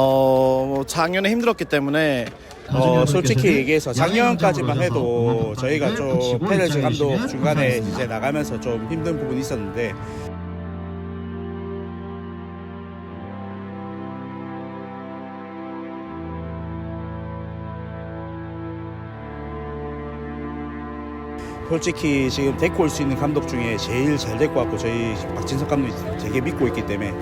어, 뭐 작년에 힘들었기 때문에 어, 솔직히 얘기해서 작년까지만 해도 저희가 좀 페레즈 감독 중간에 이제 나가면서 좀 힘든 부분이 있었는데. 솔직히 지금 데리고 올 수 있는 감독 중에 제일 잘 데리고 왔고 저희 박진석 감독이 되게 믿고 있기 때문에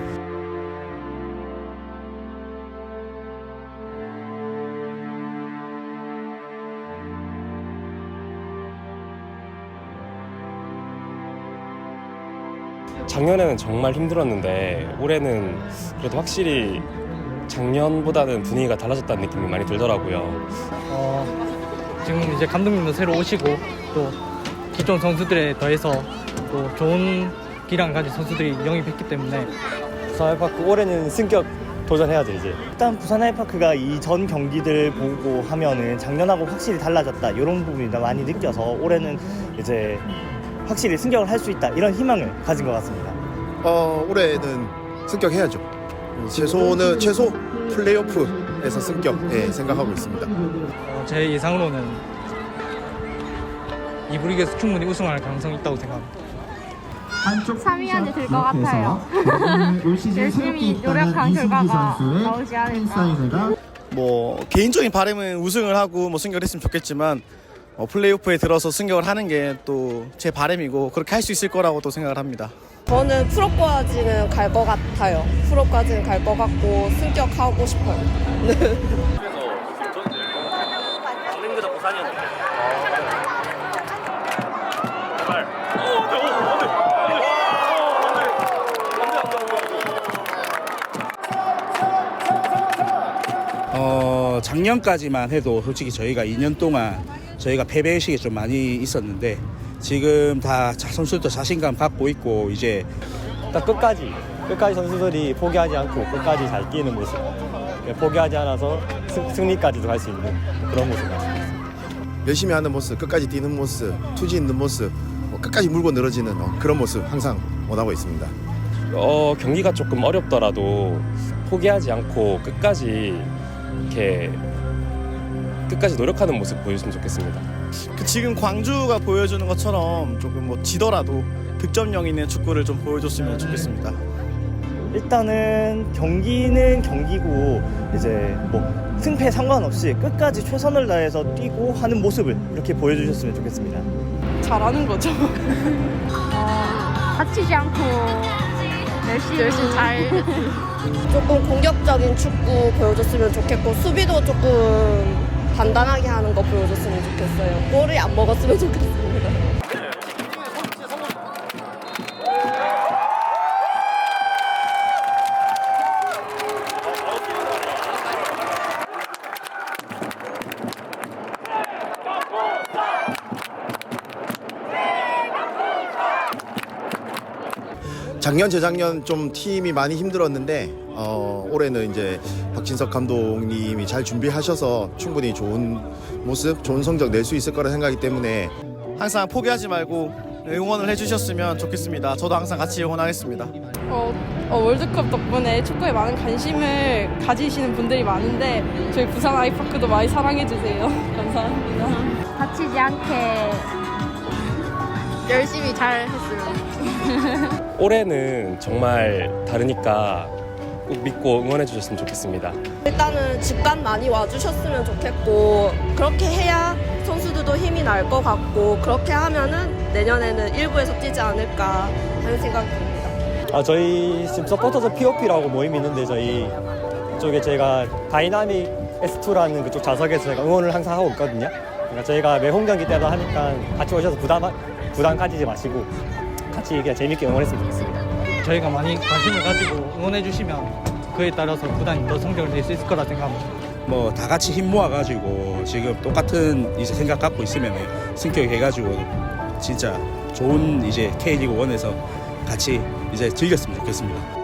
작년에는 정말 힘들었는데 올해는 그래도 확실히 작년보다는 분위기가 달라졌다는 느낌이 많이 들더라고요. 어, 지금 이제 감독님도 새로 오시고 또 기존 선수들에 더해서 또 좋은 기량 가진 선수들이 영입했기 때문에 부산 아이파크 올해는 승격 도전해야죠 이제 일단 부산 아이파크가 이전 경기들 보고 하면은 작년하고 확실히 달라졌다 이런 부분이 많이 느껴서 올해는 이제 확실히 승격을 할 수 있다 이런 희망을 가진 것 같습니다 어, 올해는 승격해야죠. 최소는 최소 플레이오프에서 승격 예, 생각하고 있습니다. 어, 제 예상으로는 이 부 리그에서 충분히 우승할 가능성이 있다고 생각합니다. 3위 안에 들 것 같아요. 열심히 노력한 결과가 나오지 않을까. 뭐 개인적인 바람은 우승을 하고 뭐 승격을 했으면 좋겠지만 어, 플레이오프에 들어서 승격을 하는 게 또 제 바람이고 그렇게 할 수 있을 거라고 또 생각을 합니다. 저는 프로까지는 갈 것 같아요. 프로까지는 갈 것 같고 승격하고 싶어요. 어, 작년까지만 해도 솔직히 저희가 2년 동안 저희가 패배 의식이 좀 많이 있었는데 지금 다 자- 선수들도 자신감 갖고 있고 이제 딱 끝까지 끝까지 선수들이 포기하지 않고 끝까지 잘 뛰는 모습 예, 포기하지 않아서 승, 승리까지도 갈 수 있는 그런 모습 같습니다 열심히 하는 모습, 끝까지 뛰는 모습, 투지 있는 모습, 뭐 끝까지 물고 늘어지는 어, 그런 모습 항상 원하고 있습니다. 어, 경기가 조금 어렵더라도 포기하지 않고 끝까지 이렇게 끝까지 노력하는 모습 보여줬으면 좋겠습니다. 그 지금 광주가 보여주는 것처럼 조금 뭐 지더라도 득점력 있는 축구를 좀 보여줬으면 좋겠습니다. 일단은 경기는 경기고 이제 뭐 승패 상관없이 끝까지 최선을 다해서 뛰고 하는 모습을 이렇게 보여주셨으면 좋겠습니다. 잘하는 거죠. 다치지 않고 열심히, 잘 조금 공격적인 축구 보여줬으면 좋겠고 수비도 조금 단단하게 하는 거 보여줬으면 좋겠어요. 골을 안 먹었으면 좋겠습니다. 작년 재작년 좀 팀이 많이 힘들었는데 어, 올해는 이제 박진석 감독님이 잘 준비하셔서 충분히 좋은 모습, 좋은 성적 낼 수 있을 거라 생각하기 때문에 항상 포기하지 말고 응원을 해주셨으면 좋겠습니다. 저도 항상 같이 응원하겠습니다. 어, 어, 월드컵 덕분에 축구에 많은 관심을 가지시는 분들이 많은데 저희 부산 아이파크도 많이 사랑해주세요. 감사합니다. 다치지 않게 열심히 잘 했으면 올해는 정말 다르니까 꼭 믿고 응원해 주셨으면 좋겠습니다. 일단은 집간 많이 와주셨으면 좋겠고 그렇게 해야 선수들도 힘이 날 것 같고 그렇게 하면은 내년에는 일부에서 뛰지 않을까 하는 생각이 듭니다. 아, 저희 지금 서포터즈 POP라고 모임이 있는데 저희 쪽에 저희가 다이나믹 S2라는 그쪽 좌석에서 저희가 응원을 항상 하고 있거든요. 그러니까 저희가 매홈 경기 때마다 하니까 같이 오셔서 부담 부담 가지지 마시고 같이 그냥 재밌게 응원했으면 좋겠습니다. 저희가 많이 관심을 가지고 응원해 주시면 그에 따라서 구단이 더 성적을 낼 수 있을 거라 생각합니다. 뭐 다 같이 힘 모아가지고 지금 똑같은 이제 생각 갖고 있으면 승격해가지고 진짜 좋은 이제 K리그 원에서 같이 이제 즐겼으면 좋겠습니다.